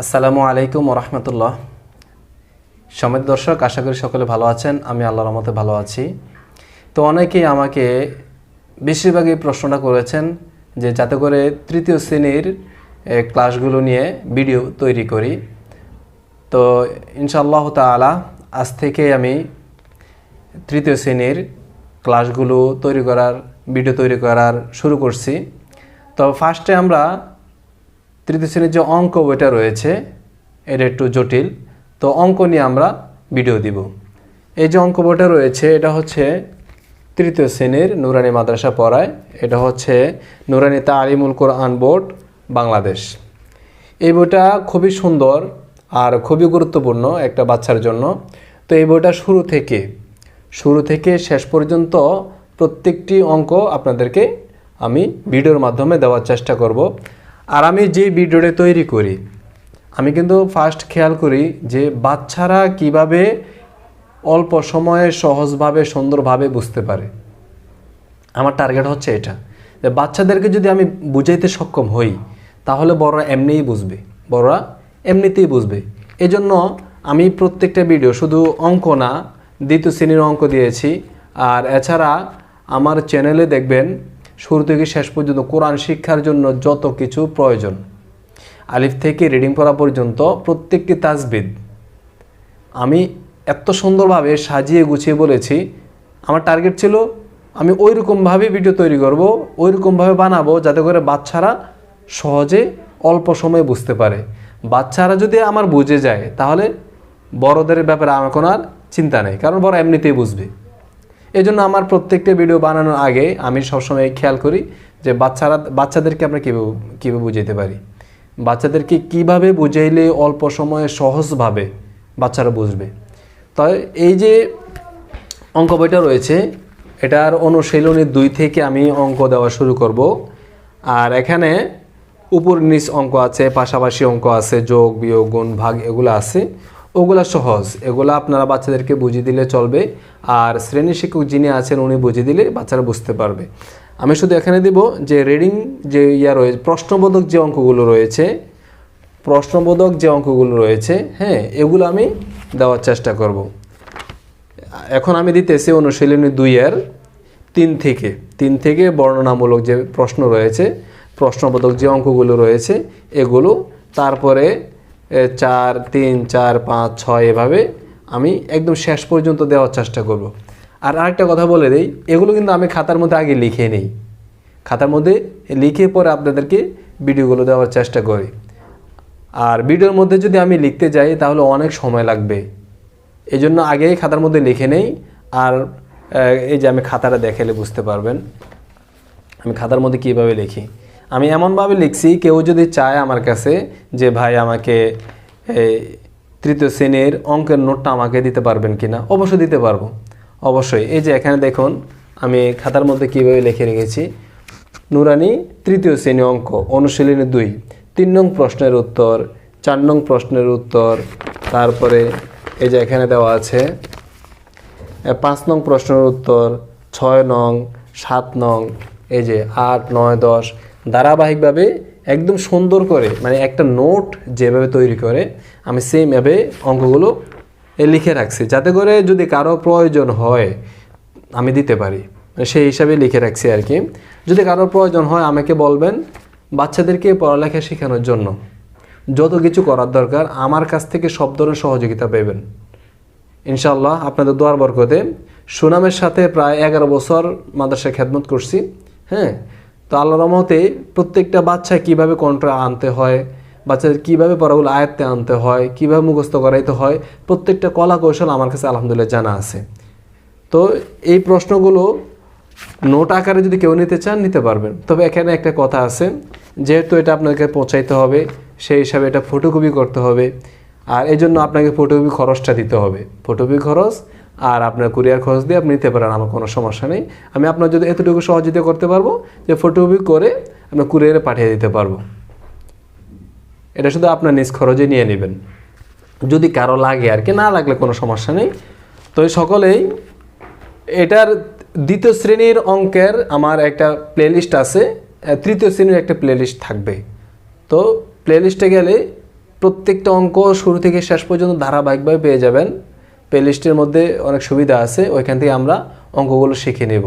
আসসালামু আলাইকুম রহমতুল্লাহ। সমিত দর্শক, আশা করি সকলে ভালো আছেন। আমি আল্লাহর রহমতে ভালো আছি। তো অনেকেই আমাকে বেশিরভাগই প্রশ্নটা করেছেন যে যাতে করে তৃতীয় শ্রেণির ক্লাসগুলো নিয়ে ভিডিও তৈরি করি। তো ইনশাআল্লাহ তাআলা আজ থেকে আমি তৃতীয় শ্রেণির ক্লাসগুলো তৈরি করার ভিডিও তৈরি করার শুরু করছি। তো ফার্স্টে আমরা তৃতীয় শ্রেণির যে অঙ্ক বইটা রয়েছে, এটা একটু জটিল। তো অঙ্ক নিয়ে আমরা ভিডিও দিব। এই যে অঙ্ক বইটা রয়েছে, এটা হচ্ছে তৃতীয় শ্রেণির নুরানি মাদ্রাসা পড়ায়। এটা হচ্ছে নুরানি তালিমুল কোরআন বোর্ড, বাংলাদেশ। এই বইটা খুবই সুন্দর আর খুবই গুরুত্বপূর্ণ একটা বাচ্চার জন্য। তো এই বইটা শুরু থেকে শুরু থেকে শেষ পর্যন্ত প্রত্যেকটি অঙ্ক আপনাদেরকে আমি ভিডিওর মাধ্যমে দেওয়ার চেষ্টা করব। আর আমি যে ভিডিওটা তৈরি করি, আমি কিন্তু ফার্স্ট খেয়াল করি যে বাচ্চারা কীভাবে অল্প সময়ে সহজভাবে, সুন্দরভাবে বুঝতে পারে। আমার টার্গেট হচ্ছে এটা। যে বাচ্চাদেরকে যদি আমি বুঝাইতে সক্ষম হই, তাহলে বড়রা এমনিই বুঝবে, বড়রা এমনিতেই বুঝবে। এজন্য আমি প্রত্যেকটা ভিডিও শুধু অঙ্ক না, দ্বিতীয় শ্রেণির অঙ্ক দিয়েছি। আর এছাড়া আমার চ্যানেলে দেখবেন শুরু থেকে শেষ পর্যন্ত কোরআন শিক্ষার জন্য যত কিছু প্রয়োজন। আলিফ থেকে রিডিং পড়া পর্যন্ত প্রত্যেকটি তাজবিদ। আমি এত সুন্দরভাবে সাজিয়ে গুছিয়ে বলেছি, আমার টার্গেট ছিল আমি ওই রকমভাবে ভিডিও তৈরি করব ওই রকমভাবে বানাবো যাতে করে বাচ্চারা সহজে অল্প সময়ে বুঝতে পারে। বাচ্চারা যদি আমার বুঝে যায়, তাহলে বড়দের ব্যাপারে আমার কোনো আর চিন্তা নেই, কারণ বড় এমনিতেই বুঝবে। এই জন্য আমার প্রত্যেকটা ভিডিও বানানোর আগে আমি সবসময় খেয়াল করি যে বাচ্চারা, বাচ্চাদেরকে আমরা কীভাবে কীভাবে বুঝাইতে পারি? বাচ্চাদেরকে কীভাবে বুঝাইলে অল্প সময়ে সহজভাবে বাচ্চারা বুঝবে? তাই এই যে অঙ্ক বইটা রয়েছে, এটার অনুশীলনী দুই থেকে আমি অঙ্ক দেওয়া শুরু করব। আর এখানে উপর নিচ অঙ্ক আছে, পাশাপাশি অঙ্ক আছে, যোগ, বিয়োগ, গুণ, ভাগ, এগুলো আছে। ওগুলা সহজ। এগুলো আপনারা বাচ্চাদেরকে বুঝিয়ে দিলে চলবে। আর শ্রেণি শিক্ষক যিনি আছেন, উনি বুঝিয়ে দিলে বাচ্চারা বুঝতে পারবে। আমি শুধু এখানে দিব যে রিডিং যে ইয়া রয়েছে, প্রশ্নবোধক যে অঙ্কগুলো রয়েছে, প্রশ্নবোধক যে অঙ্কগুলো রয়েছে হ্যাঁ এগুলো আমি দেওয়ার চেষ্টা করব। এখন আমি দিতেছি অনুশীলনী দুইয়ের তিন থেকে। তিন থেকে বর্ণনামূলক যে প্রশ্ন রয়েছে, প্রশ্নবোধক যে অঙ্কগুলো রয়েছে, এগুলো তারপরে চার, তিন, চার, পাঁচ, ছয় এভাবে আমি একদম শেষ পর্যন্ত দেওয়ার চেষ্টা করব। আর আরেকটা কথা বলে দিই, এগুলো কিন্তু আমি খাতার মধ্যে আগে লিখে নেই। খাতার মধ্যে লিখে পরে আপনাদেরকে ভিডিওগুলো দেওয়ার চেষ্টা করি। আর ভিডিওর মধ্যে যদি আমি লিখতে যাই, তাহলে অনেক সময় লাগবে। এই জন্য আগেই খাতার মধ্যে লিখে নেই। আর এই যে আমি খাতাটা দেখালে বুঝতে পারবেন। আমি খাতার মধ্যে কীভাবে লিখি? আমি এমনভাবে লিখছি, কেউ যদি চায় আমার কাছে যে, ভাই, আমাকে তৃতীয় শ্রেণির অঙ্কের নোটটা আমাকে দিতে পারবেন কি না অবশ্যই দিতে পারব। অবশ্যই। এই যে, এখানে দেখুন, আমি খাতার মধ্যে কীভাবে লিখে রেখেছি। নুরানি, তৃতীয় শ্রেণি অঙ্ক, অনুশীলনী দুই। তিন নং প্রশ্নের উত্তর, চার নং প্রশ্নের উত্তর, তারপরে এই যে, এখানে দেওয়া আছে পাঁচ নং প্রশ্নের উত্তর, ছয় নং, সাত নং, এই যে, আট, নয়, দশ ধারাবাহিকভাবে একদম সুন্দর করে মানে একটা নোট যেভাবে তৈরি করে, আমি সেমভাবে অঙ্কগুলো লিখে রাখছি। যাতে করে যদি কারও প্রয়োজন হয়, আমি দিতে পারি। মানে সেই হিসাবে লিখে রাখছি আর কি। যদি কারোর প্রয়োজন হয়, আমাকে বলবেন বাচ্চাদেরকে পড়ালেখা শেখানোর জন্য। যত কিছু করার দরকার, আমার কাছ থেকে সব ধরনের সহযোগিতা পাবেন। ইনশাল্লাহ আপনাদের দোয়ার বরকতে। সুনামের সাথে প্রায় এগারো বছর মাদ্রাসায় খেদমত করছি। হ্যাঁ? তো আল্লাহ রহমতে প্রত্যেকটা বাচ্চা কীভাবে কন্ট্রোল আনতে হয়, বাচ্চাদের কীভাবে পড়াগুলো আয়ত্তে আনতে হয়, কীভাবে মুখস্থ করাইতে হয়, প্রত্যেকটা কলা কৌশল আমার কাছে আলহামদুলিল্লাহ জানা আছে। তো এই প্রশ্নগুলো নোট আকারে যদি কেউ নিতে চান, নিতে পারবেন। তবে এখানে একটা কথা আছে, যেহেতু এটা আপনাকে পৌঁছাইতে হবে, সেই হিসাবে এটা ফটোকপি করতে হবে, আর এই জন্য আপনাকে ফটোকপি খরচটা দিতে হবে। ফটোকপি খরচ আর আপনার কুরিয়ার খরচ দিয়ে আপনি নিতে পারেন, আমার কোনো সমস্যা নেই। আমি আপনার যদি এতটুকু সহযোগিতা করতে পারব, যে ফটোকপি করে আপনার কুরিয়ারে পাঠিয়ে দিতে পারব। এটা শুধু আপনার নিজ খরচে নিয়ে নেবেন। যদি কারও লাগে আর কি, না লাগলে কোনো সমস্যা নেই। তো সকলেই, এটার দ্বিতীয় শ্রেণির অঙ্কের আমার একটা প্লেলিস্ট আছে তৃতীয় শ্রেণির একটা প্লেলিস্ট থাকবে। তো প্লেলিস্টে গেলে প্রত্যেকটা অঙ্ক শুরু থেকে শেষ পর্যন্ত ধারাবাহিকভাবে পেয়ে যাবেন। প্লে লিস্টের মধ্যে অনেক সুবিধা আছে ওইখান থেকে আমরা অঙ্কগুলো শিখে নেব।